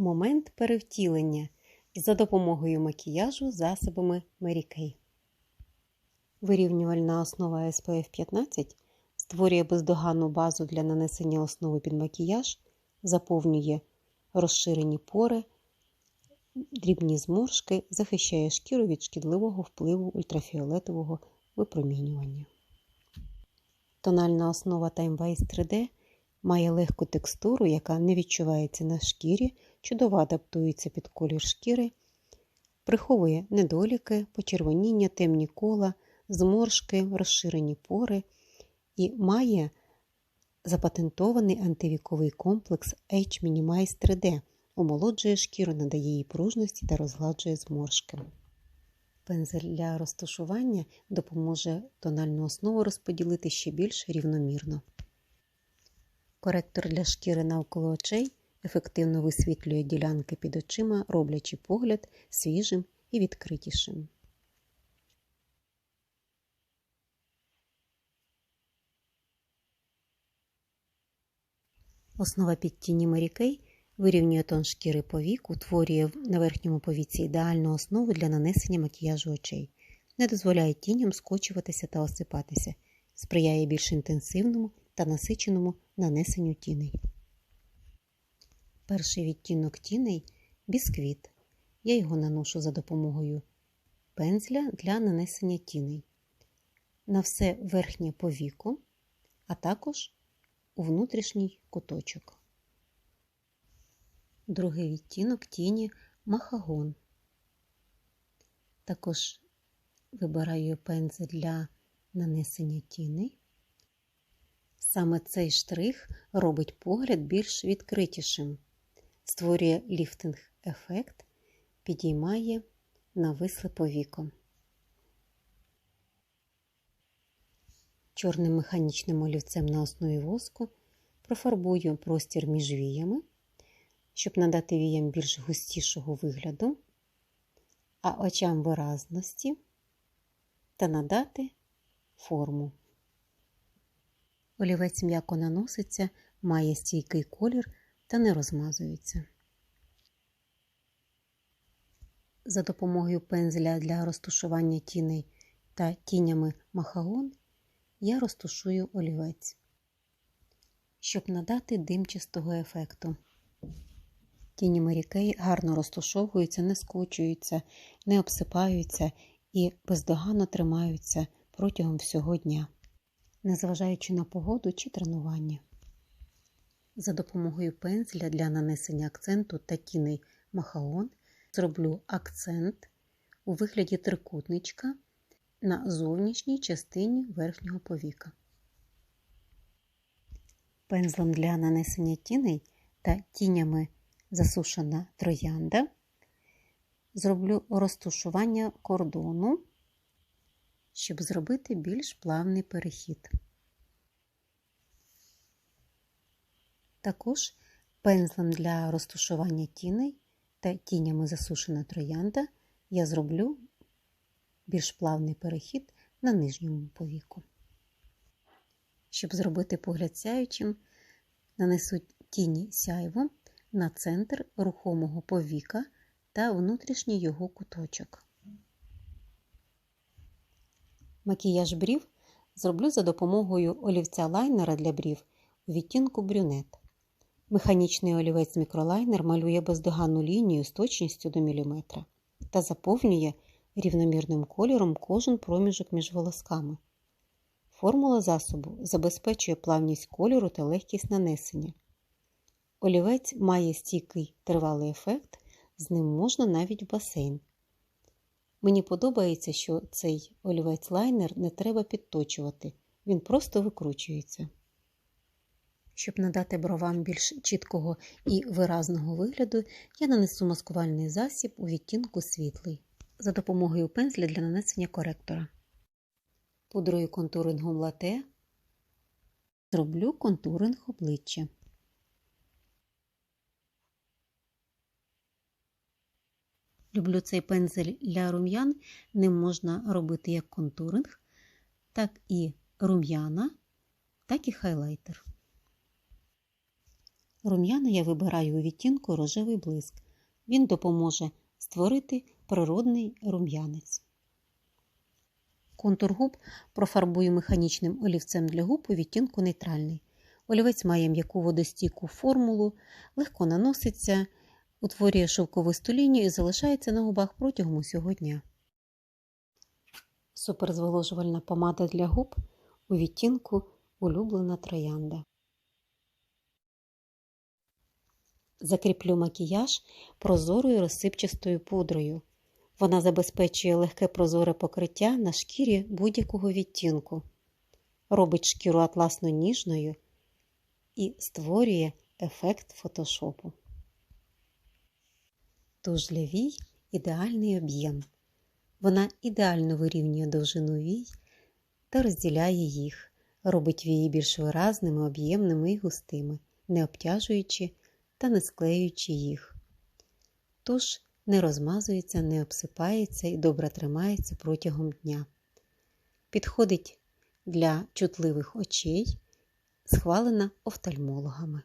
Момент перевтілення за допомогою макіяжу засобами Kay. Вирівнювальна основа SPF 15 створює бездоганну базу для нанесення основи під макіяж, заповнює розширені пори, дрібні зморшки, захищає шкіру від шкідливого впливу ультрафіолетового випромінювання. Тональна основа Time Waste 3D має легку текстуру, яка не відчувається на шкірі, чудово адаптується під колір шкіри, приховує недоліки, почервоніння, темні кола, зморшки, розширені пори і має запатентований антивіковий комплекс H Minimize 3D, омолоджує шкіру, надає їй пружності та розгладжує зморшки. Пензель для розташування допоможе тональну основу розподілити ще більш рівномірно. Коректор для шкіри навколо очей ефективно висвітлює ділянки під очима, роблячи погляд свіжим і відкритішим. Основа під тіні Mary вирівнює тон шкіри повік, утворює на верхньому повіці ідеальну основу для нанесення макіяжу очей, не дозволяє тіням скочуватися та осипатися, сприяє більш інтенсивному та насиченому нанесенню тіней. Перший відтінок тіней бісквіт. Я його наношу за допомогою пензля для нанесення тіней на все верхнє повіку, а також у внутрішній куточок. Другий відтінок тіні махагон. Також вибираю пензель для нанесення тіней. Саме цей штрих робить погляд більш відкритішим, створює ліфтинг-ефект, підіймає нависле повіко. Чорним механічним олівцем на основі воску профарбую простір між віями, щоб надати віям більш густішого вигляду, а очам виразності та надати форму. Олівець м'яко наноситься, має стійкий колір та не розмазується. За допомогою пензля для розташування тіней та тінями махагон я розтушую олівець, щоб надати димчастого ефекту. Тіні Mary гарно розташовуються, не скочуються, не обсипаються і бездоганно тримаються протягом всього дня незважаючи на погоду чи тренування. За допомогою пензля для нанесення акценту та тіней махаон зроблю акцент у вигляді трикутничка на зовнішній частині верхнього повіка. Пензлем для нанесення тіней та тінями засушена троянда зроблю розтушування кордону щоб зробити більш плавний перехід. Також пензлем для розташування тіней та тінями засушена троянда я зроблю більш плавний перехід на нижньому повіку. Щоб зробити погляд сяючим, нанесу тіні сяйво на центр рухомого повіка та внутрішній його куточок. Макіяж брів зроблю за допомогою олівця лайнера для брів у відтінку брюнет. Механічний олівець мікролайнер малює бездоганну лінію з точністю до міліметра та заповнює рівномірним кольором кожен проміжок між волосками. Формула засобу забезпечує плавність кольору та легкість нанесення. Олівець має стійкий тривалий ефект, з ним можна навіть в басейн. Мені подобається, що цей олівець лайнер не треба підточувати, він просто викручується. Щоб надати бровам більш чіткого і виразного вигляду, я нанесу маскувальний засіб у відтінку світлий за допомогою пензля для нанесення коректора. Пудрою контурингом лате зроблю контуринг обличчя. Люблю цей пензель для рум'ян, ним можна робити як контуринг, так і рум'яна, так і хайлайтер. Рум'яна я вибираю у відтінку рожевий блиск. Він допоможе створити природний рум'янець. Контур губ профарбую механічним олівцем для губ у відтінку нейтральний. Олівець має м'яку водостійку формулу, легко наноситься, утворює шовковисту лінію і залишається на губах протягом усього дня. Суперзволожувальна помада для губ у відтінку улюблена троянда. Закріплю макіяж прозорою розсипчастою пудрою. Вона забезпечує легке прозоре покриття на шкірі будь-якого відтінку, робить шкіру атласно ніжною і створює ефект фотошопу. Туж для ідеальний об'єм. Вона ідеально вирівнює довжину вій та розділяє їх, робить вії більш виразними, об'ємними і густими, не обтяжуючи та не склеюючи їх. Тож не розмазується, не обсипається і добре тримається протягом дня. Підходить для чутливих очей, схвалена офтальмологами.